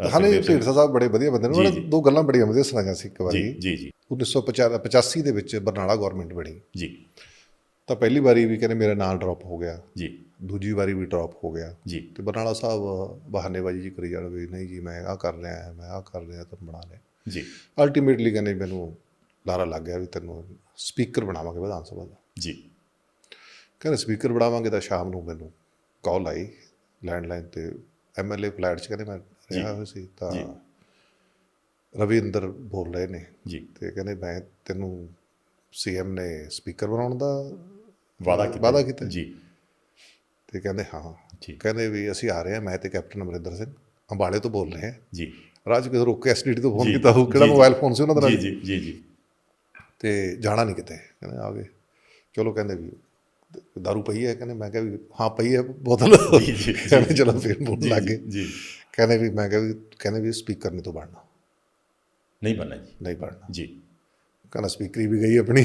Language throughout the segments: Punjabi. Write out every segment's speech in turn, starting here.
ਹਾਲੇ। ਢੀਂਡਸਾ ਸਾਹਿਬ ਬੜੇ ਵਧੀਆ ਬੰਦੇ ਨੇ ਉਹਨਾਂ ਦੋ ਗੱਲਾਂ ਬੜੀਆਂ ਵਧੀਆ ਸੁਣਾਈਆਂ ਸੀ ਇੱਕ ਵਾਰੀ। ਜੀ ਜੀ 1985 ਦੇ ਵਿੱਚ ਬਰਨਾਲਾ ਗਵਰਨਮੈਂਟ ਬਣੀ। ਜੀ। ਤਾਂ ਪਹਿਲੀ ਵਾਰੀ ਵੀ ਕਹਿੰਦੇ ਮੇਰਾ ਨਾਂ ਡ੍ਰੌਪ ਹੋ ਗਿਆ। ਜੀ। ਦੂਜੀ ਵਾਰੀ ਵੀ ਡ੍ਰੌਪ ਹੋ ਗਿਆ। ਜੀ। ਤੇ ਬਰਨਾਲਾ ਸਾਹਿਬ ਬਹਾਨੇਬਾਜ਼ੀ ਜੀ ਕਰੀ ਜਾਣ ਵੀ ਨਹੀਂ ਜੀ ਮੈਂ ਆਹ ਕਰ ਰਿਹਾ ਹਾਂ ਮੈਂ ਆਹ ਕਰ ਰਿਹਾ ਤਾਂ ਬਣਾ ਲਿਆ। ਜੀ। ਅਲਟੀਮੇਟਲੀ ਕਹਿੰਦੇ ਮੈਨੂੰ ਲਾਰਾ ਲੱਗ ਗਿਆ ਵੀ ਤੈਨੂੰ ਸਪੀਕਰ ਬਣਾਵਾਂਗੇ ਵਿਧਾਨ ਸਭਾ ਦਾ। ਜੀ। ਕਹਿੰਦੇ ਸਪੀਕਰ ਬਣਾਵਾਂਗੇ ਤਾਂ ਸ਼ਾਮ ਨੂੰ ਮੈਨੂੰ ਕਾਲ ਆਈ ਲੈਂਡਲਾਈਨ ਤੇ ਐਮਐਲਏ ਫਲੈਟ 'ਚ ਕਹਿੰਦੇ ਮੈਂ ਰਿਹਾ ਹੋਇਆ ਸੀ ਤਾਂ। ਰਵਿੰਦਰ ਬੋਲ ਰਹੇ ਨੇ ਜੀ। ਤੇ ਕਹਿੰਦੇ ਮੈਂ ਤੈਨੂੰ ਸੀਐਮ ਨੇ ਸਪੀਕਰ ਬਣਾਉਣ ਦਾ ਵਾਦਾ ਕੀਤਾ। ਵਾਅਦਾ ਕੀਤਾ। ਜੀ। ਤੇ ਕਹਿੰਦੇ ਹਾਂ। ਜੀ। ਕਹਿੰਦੇ ਵੀ ਅਸੀਂ ਆ ਰਹੇ ਹਾਂ ਮੈਂ ਤੇ ਕੈਪਟਨ ਅਮਰਿੰਦਰ ਸਿੰਘ ਅੰਬਾਲੇ ਤੋਂ ਬੋਲ ਰਹੇ ਹਾਂ। ਜੀ। ਰਾਜ ਕਿਤੇ ਰੋਕ ਕੇ ਐਸਡੀਡੀ ਤੋਂ ਫੋਨ ਕੀਤਾ ਉਹ ਕਿਹੜਾ। ਮੋਬਾਈਲ ਫੋਨ ਸੀ ਉਹਨਾਂ ਦਾ? ਜੀ ਜੀ। ਜੀ ਜੀ। ਤੇ ਜਾਣਾ ਨਹੀਂ ਕਿਤੇ। ਕਹਿੰਦੇ ਆ ਗਏ। ਚਲੋ ਕਹਿੰਦੇ ਵੀ ਦਾਰੂ ਪਈ ਹੈ ਕਹਿੰਦੇ ਮੈਂ ਕਿਹਾ ਵੀ ਹਾਂ ਪਈ ਹੈ ਬੋਤਲ ਜੀ। ਕਹਿੰਦੇ ਚਲੋ ਫਿਰ ਬੋਲ ਲੱਗ ਜੀ ਕਹਿੰਦੇ ਵੀ ਮੈਂ ਕਿਹਾ ਵੀ ਕਹਿੰਦੇ ਵੀ ਸਪੀਕਰ ਨਹੀਂ ਤੋਂ ਬਣਨਾ ਨਹੀਂ ਬਣਨਾ ਜੀ ਨਹੀਂ ਬਣਨਾ ਜੀ ਕਹਿੰਦਾ ਸਪੀਕਰੀ ਵੀ ਗਈ ਆਪਣੀ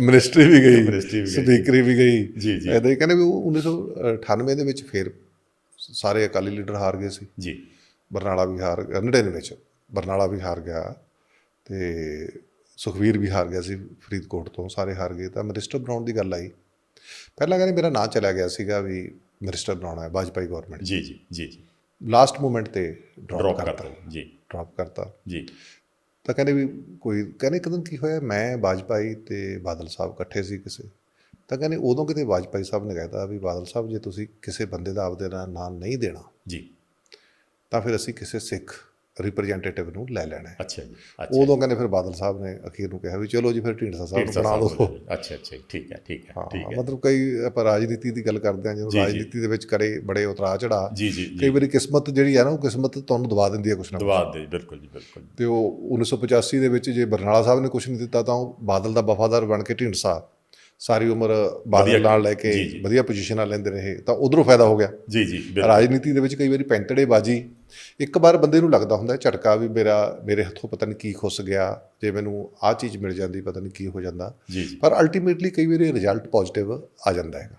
ਮਿਨਿਸਟਰੀ ਵੀ ਗਈ ਮਿਨਿਸਟਰੀ ਵੀ ਗਈ। ਸਪੀਕਰੀ ਵੀ ਗਈ ਜੀ, ਜੀ। ਐਦਾਂ ਹੀ ਕਹਿੰਦੇ ਵੀ ਉਹ 1998 ਦੇ ਵਿੱਚ ਫਿਰ ਸਾਰੇ ਅਕਾਲੀ ਲੀਡਰ ਹਾਰ ਗਏ ਸੀ ਜੀ ਬਰਨਾਲਾ ਵੀ ਹਾਰ 99 ਵਿੱਚ ਬਰਨਾਲਾ ਵੀ ਹਾਰ ਗਿਆ ਤੇ ਸੁਖਵੀਰ ਵੀ ਹਾਰ ਗਿਆ ਸੀ ਫਰੀਦਕੋਟ ਤੋਂ ਸਾਰੇ ਹਾਰ ਗਏ। ਤਾਂ ਮਿਨਿਸਟਰ ਬਣਾਉਣ ਦੀ ਗੱਲ ਆਈ। ਪਹਿਲਾਂ ਕਹਿੰਦੇ ਮੇਰਾ ਨਾਂ ਚਲਾ ਗਿਆ ਸੀਗਾ ਵੀ ਮਿਨਿਸਟਰ ਬਣਾਉਣਾ ਹੈ ਵਾਜਪਾਈ ਗਵਰਨਮੈਂਟ ਜੀ ਜੀ ਜੀ ਜੀ। ਲਾਸਟ ਮੂਮੈਂਟ ਤੇ ਡ੍ਰੌਪ ਕਰਤਾ। ਜੀ। ਡ੍ਰੌਪ ਕਰਤਾ। ਜੀ। ਤਾਂ ਕਹਿੰਦੇ ਵੀ ਕੋਈ ਕਹਿੰਦੇ ਇੱਕ ਦਿਨ ਕੀ ਹੋਇਆ ਮੈਂ ਵਾਜਪਾਈ ਤੇ ਬਾਦਲ ਸਾਹਿਬ ਇਕੱਠੇ ਸੀ ਕਿਸੇ। ਤਾਂ ਕਹਿੰਦੇ ਉਦੋਂ ਕਿਤੇ ਵਾਜਪਾਈ ਸਾਹਿਬ ਨੇ ਕਹਿਤਾ ਵੀ ਬਾਦਲ ਸਾਹਿਬ ਜੇ ਤੁਸੀਂ ਕਿਸੇ ਬੰਦੇ ਦਾ ਆਪਦੇ ਨਾਲ ਨਾਂ ਨਹੀਂ ਦੇਣਾ ਜੀ। ਤਾਂ ਫਿਰ ਅਸੀਂ ਕਿਸੇ ਸਿੱਖ ਰਿਪਰੈਜ਼ੈਂਟੇਟਿਵ ਨੂੰ ਲੈ ਲੈਣਾ ਹੈ ਅੱਛਾ ਜੀ ਅੱਛਾ ਉਦੋਂ ਕਹਿੰਦੇ ਫਿਰ ਬਾਦਲ ਸਾਹਿਬ ਨੇ ਅਖੀਰ ਨੂੰ ਕਿਹਾ ਵੀ ਚਲੋ ਜੀ ਫਿਰ ਢੀਂਡਸਾ ਸਾਹਿਬ ਨੂੰ ਬਣਾ ਦਿਓ। ਅੱਛਾ ਅੱਛਾ ਠੀਕ ਹੈ ਠੀਕ ਹੈ ਠੀਕ ਹੈ ਮਤਲਬ ਕਈ ਆਪਾਂ ਰਾਜਨੀਤੀ ਦੀ ਗੱਲ ਕਰਦੇ ਹਾਂ ਜਦੋਂ। ਰਾਜਨੀਤੀ ਦੇ ਵਿੱਚ ਕਰੇ ਬੜੇ ਉਤਰਾਅ ਚੜਾ ਜੀ ਜੀ ਕਈ ਵਾਰੀ ਕਿਸਮਤ ਜਿਹੜੀ ਹੈ ਨਾ ਉਹ ਕਿਸਮਤ ਤੁਹਾਨੂੰ ਦਬਾ ਦਿੰਦੀ ਹੈ ਕੁਛ ਨਾ ਕੁਛ। ਦਵਾ ਦੇ ਬਿਲਕੁਲ ਜੀ ਬਿਲਕੁਲ ਤੇ ਉਹ 1985 ਦੇ ਵਿੱਚ ਜੇ ਬਰਨਾਲਾ ਸਾਹਿਬ ਨੇ ਕੁਝ ਨਹੀਂ ਦਿੱਤਾ ਤਾਂ ਉਹ ਬਾਦਲ ਦਾ ਵਫਾਦਾਰ ਬਣ ਕੇ ਢੀਂਡਸਾ ਸਾਰੀ ਉਮਰ ਬਾਦਲ ਨਾਲ ਲੈ ਕੇ। ਵਧੀਆ ਪੋਜੀਸ਼ਨਾਂ ਲੈਂਦੇ ਰਹੇ ਤਾਂ ਉਧਰੋਂ ਫਾਇਦਾ ਹੋ ਗਿਆ ਜੀ ਜੀ ਰਾਜਨੀਤੀ ਦੇ ਵਿੱਚ ਕਈ ਵਾਰੀ ਪੈਂਤੜੇ ਬਾਜੀ ਇੱਕ ਵਾਰ ਬੰਦੇ ਨੂੰ ਲੱਗਦਾ ਹੁੰਦਾ ਝਟਕਾ ਵੀ ਮੇਰਾ ਮੇਰੇ ਹੱਥੋਂ ਪਤਾ ਨਹੀਂ ਕੀ ਖੁੱਸ ਗਿਆ ਜੇ ਮੈਨੂੰ ਆਹ ਚੀਜ਼ ਮਿਲ ਜਾਂਦੀ ਪਤਾ ਨਹੀਂ ਕੀ ਹੋ ਜਾਂਦਾ। ਪਰ ਅਲਟੀਮੇਟਲੀ ਕਈ ਵਾਰੀ ਰਿਜ਼ਲਟ ਪੋਜ਼ਿਟਿਵ ਆ ਜਾਂਦਾ ਹੈਗਾ।